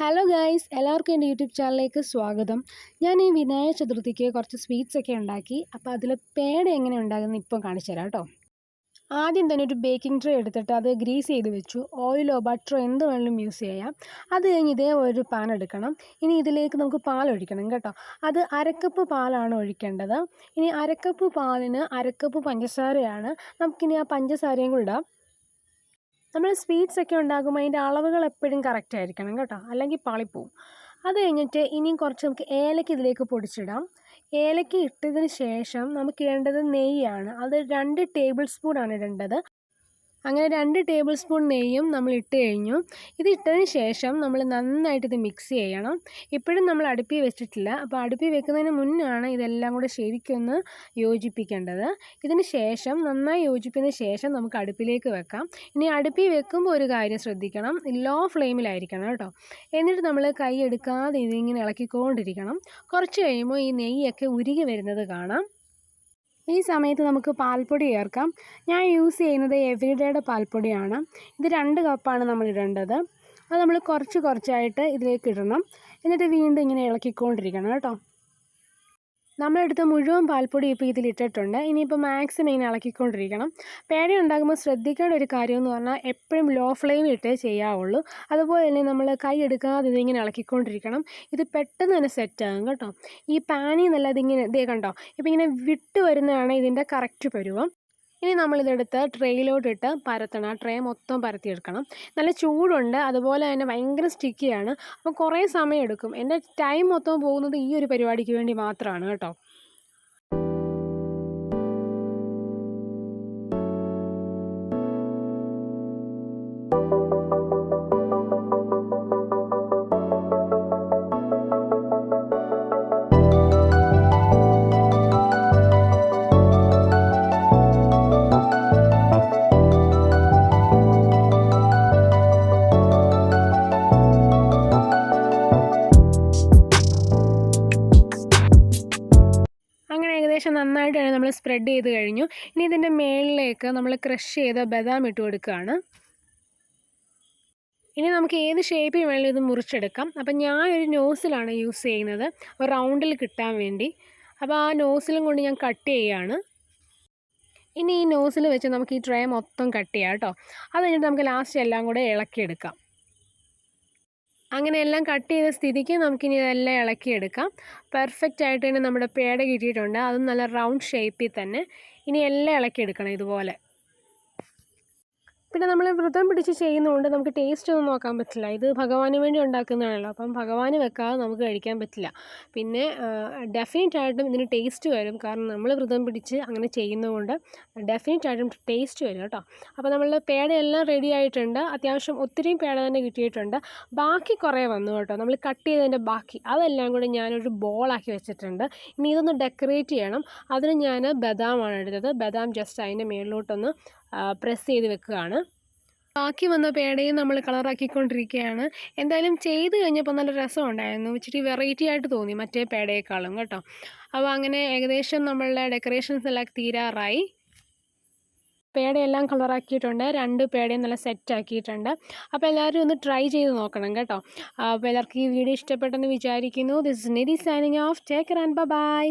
Hello guys എല്ലാവർക്കും എന്റെ YouTube ചാനലിലേക്ക് സ്വാഗതം. ഞാൻ ഈ വിനായക ചതുർത്ഥിക്ക് കുറച്ച് സ്വീറ്റ്സ് ഒക്കെ ഉണ്ടാക്കി. അപ്പോൾ അതിൽ പേട എങ്ങനെ ഉണ്ടാകുന്നത് ഇപ്പം കാണിച്ചു തരാം കേട്ടോ. ആദ്യം തന്നെ ഒരു ബേക്കിംഗ് ട്രേ എടുത്തിട്ട് അത് ഗ്രീസ് ചെയ്ത് വെച്ചു. ഓയിലോ ബട്ടറോ എന്ത് വേണമെങ്കിലും യൂസ് ചെയ്യാം. അത് കഴിഞ്ഞ് ഇതേപോലെ ഒരു പാൻ എടുക്കണം. ഇനി ഇതിലേക്ക് നമുക്ക് പാൽ ഒഴിക്കണം കേട്ടോ. അത് അരക്കപ്പ് പാലാണ് ഒഴിക്കേണ്ടത്. ഇനി അരക്കപ്പ് പാലിന് അരക്കപ്പ് പഞ്ചസാരയാണ്. നമുക്കിനി ആ പഞ്ചസാരയും കൂടെ ഇടാം. നമ്മൾ സ്വീറ്റ്സ് ഒക്കെ ഉണ്ടാക്കുമ്പോൾ അതിന്റെ അളവുകൾ എപ്പോഴും കറക്റ്റ് ആയിരിക്കണം കേട്ടോ. അല്ലെങ്കിൽ പാളിപ്പോവും. അത് കഴിഞ്ഞിട്ട് ഇനിയും കുറച്ച് നമുക്ക് ഏലക്ക ഇതിലേക്ക് പൊടിച്ചിടാം. ഏലക്ക ഇട്ടതിന് ശേഷം നമുക്ക് ഇടേണ്ടത് നെയ്യാണ്. അത് രണ്ട് ടേബിൾ സ്പൂൺ ആണ് ഇടേണ്ടത്. അങ്ങനെ രണ്ട് ടേബിൾ സ്പൂൺ നെയ്യും നമ്മൾ ഇട്ട് കഴിഞ്ഞു. ഇത് ഇട്ടതിന് ശേഷം നമ്മൾ നന്നായിട്ട് ഇത് മിക്സ് ചെയ്യണം. ഇപ്പോഴും നമ്മൾ അടുപ്പി വെച്ചിട്ടില്ല. അപ്പോൾ അടുപ്പി വെക്കുന്നതിന് മുന്നാണ് ഇതെല്ലാം കൂടെ ശരിക്കൊന്ന് യോജിപ്പിക്കേണ്ടത്. ഇതിന് ശേഷം നന്നായി യോജിപ്പിന് ശേഷം നമുക്ക് അടുപ്പിലേക്ക് വെക്കാം. ഇനി അടുപ്പി വെക്കുമ്പോൾ ഒരു കാര്യം ശ്രദ്ധിക്കണം. ലോ ഫ്ലെയിമിലായിരിക്കണം കേട്ടോ. എന്നിട്ട് നമ്മൾ കൈ എടുക്കാതെ ഇതിങ്ങനെ ഇളക്കിക്കൊണ്ടിരിക്കണം. കുറച്ച് കഴിയുമ്പോൾ ഈ നെയ്യൊക്കെ ഉരുകി വരുന്നത് കാണാം. ഈ സമയത്ത് നമുക്ക് പാൽപ്പൊടി ചേർക്കാം. ഞാൻ യൂസ് ചെയ്യുന്നത് എവരിഡേയുടെ പാൽപ്പൊടിയാണ്. ഇത് രണ്ട് കപ്പാണ് നമ്മൾ ഇടേണ്ടത്. അത് നമ്മൾ കുറച്ച് കുറച്ചായിട്ട് ഇതിലേക്ക് ഇടണം. എന്നിട്ട് വീണ്ടും ഇങ്ങനെ ഇളക്കിക്കൊണ്ടിരിക്കണം കേട്ടോ. നമ്മളെടുത്ത മുഴുവൻ പാൽപ്പൊടി ഇപ്പോൾ ഇതിലിട്ടിട്ടുണ്ട് ഇനിയിപ്പോൾ മാക്സിമം ഇങ്ങനെ ഇളക്കിക്കൊണ്ടിരിക്കണം. പേട ഉണ്ടാകുമ്പോൾ ശ്രദ്ധിക്കേണ്ട ഒരു കാര്യം എന്ന് പറഞ്ഞാൽ എപ്പോഴും ലോ ഫ്ലെയിം ഇട്ടേ ചെയ്യാവുള്ളൂ. അതുപോലെ തന്നെ നമ്മൾ കൈ എടുക്കാതെ ഇതിങ്ങനെ ഇളക്കിക്കൊണ്ടിരിക്കണം. ഇത് പെട്ടെന്ന് തന്നെ സെറ്റാകും കേട്ടോ. ഈ പാനിൽ നിന്നല്ല ഇതിങ്ങനെ ഇതേ കണ്ടോ? ഇപ്പോൾ ഇങ്ങനെ വിട്ട് വരുന്നതാണ് ഇതിന്റെ കറക്റ്റ് പരുവം. ഇനി നമ്മളിതെടുത്ത് ട്രേയിലോട്ടിട്ട് പരത്തണം. ആ ട്രേ മൊത്തം പരത്തിയെടുക്കണം. നല്ല ചൂടുണ്ട്. അതുപോലെ തന്നെ ഭയങ്കര സ്റ്റിക്കിയാണ്. അപ്പോൾ കുറേ സമയം എടുക്കും എന്റെ ടൈം മൊത്തം പോകുന്നത് ഈ ഒരു പരിപാടിക്ക് വേണ്ടി മാത്രമാണ് കേട്ടോ. അങ്ങനെ ഏകദേശം നന്നായിട്ട് തന്നെ നമ്മൾ സ്പ്രെഡ് ചെയ്ത് കഴിഞ്ഞു. ഇനി ഇതിന്റെ മേളിലേക്ക് നമ്മൾ ക്രഷ് ചെയ്ത ബദാം ഇട്ട് കൊടുക്കുകയാണ് ഇനി നമുക്ക് ഏത് ഷേപ്പിൽ വേണമെങ്കിലും ഇത് മുറിച്ചെടുക്കാം. അപ്പം ഞാൻ ഒരു നോസിലാണ് യൂസ് ചെയ്യുന്നത് റൗണ്ടിൽ കിട്ടാൻ വേണ്ടി. അപ്പോൾ ആ നോസിലും കൊണ്ട് ഞാൻ കട്ട് ചെയ്യുകയാണ് ഇനി ഈ നോസിൽ വെച്ച് നമുക്ക് ഈ ട്രേ മൊത്തം കട്ട് ചെയ്യാം കേട്ടോ. അത് കഴിഞ്ഞിട്ട് നമുക്ക് ലാസ്റ്റ് എല്ലാം കൂടെ ഇളക്കിയെടുക്കാം. അങ്ങനെ എല്ലാം കട്ട് ചെയ്ത സ്ഥിതിക്ക് നമുക്കിനി ഇതെല്ലാം ഇളക്കിയെടുക്കാം. പെർഫെക്റ്റ് ആയിട്ട് തന്നെ നമ്മുടെ പേട കിട്ടിയിട്ടുണ്ട്. അതും നല്ല റൗണ്ട് ഷേപ്പിൽ തന്നെ. ഇനി എല്ലാം ഇളക്കിയെടുക്കണം ഇതുപോലെ. പിന്നെ നമ്മൾ വ്രതം പിടിച്ച് ചെയ്യുന്നതുകൊണ്ട് നമുക്ക് ടേസ്റ്റ് ഒന്നും നോക്കാൻ പറ്റില്ല. ഇത് ഭഗവാന് വേണ്ടി ഉണ്ടാക്കുന്നതാണല്ലോ. അപ്പം ഭഗവാന് വെക്കാതെ നമുക്ക് കഴിക്കാൻ പറ്റില്ല. പിന്നെ ഡെഫിനറ്റ് ആയിട്ടും ഇതിന് ടേസ്റ്റ് വരും. കാരണം നമ്മൾ വ്രതം പിടിച്ച് അങ്ങനെ ചെയ്യുന്നതുകൊണ്ട് ഡെഫിനറ്റ് ആയിട്ടും ടേസ്റ്റ് വരും കേട്ടോ. അപ്പോൾ നമ്മളുടെ പേടയെല്ലാം റെഡി ആയിട്ടുണ്ട്. അത്യാവശ്യം ഒത്തിരി പേട തന്നെ കിട്ടിയിട്ടുണ്ട്. ബാക്കി കുറേ വന്നു കേട്ടോ. നമ്മൾ കട്ട് ചെയ്തതിന്റെ ബാക്കി. അതെല്ലാം കൂടി ഞാനൊരു ബോളാക്കി വെച്ചിട്ടുണ്ട്. ഇനി ഇതൊന്ന് ഡെക്കറേറ്റ് ചെയ്യണം. അതിന് ഞാൻ ബദാമാണ് എടുത്തത്. ബദാം ജസ്റ്റ് അതിന്റെ മേളിലോട്ടൊന്ന് പ്രസ് ചെയ്ത് വെക്കുകയാണ്. ബാക്കി വന്ന പേടയും നമ്മൾ കളറാക്കിക്കൊണ്ടിരിക്കുകയാണ്. എന്തായാലും ചെയ്ത് കഴിഞ്ഞപ്പോൾ നല്ല രസമുണ്ടായിരുന്നു. ഇച്ചിരി വെറൈറ്റി ആയിട്ട് തോന്നി മറ്റേ പേടയേക്കാളും കേട്ടോ. അപ്പോൾ അങ്ങനെ ഏകദേശം നമ്മളുടെ ഡെക്കറേഷൻസ് എല്ലാം തീരാറായി. പേടയെല്ലാം കളറാക്കിയിട്ടുണ്ട്. രണ്ട് പേടയും നല്ല സെറ്റ് ആക്കിയിട്ടുണ്ട്. അപ്പോൾ എല്ലാവരും ഒന്ന് ട്രൈ ചെയ്ത് നോക്കണം കേട്ടോ. അപ്പോൾ എല്ലാവർക്കും ഈ വീഡിയോ ഇഷ്ടപ്പെട്ടെന്ന് വിചാരിക്കുന്നു. This is Nidhi signing off take and bye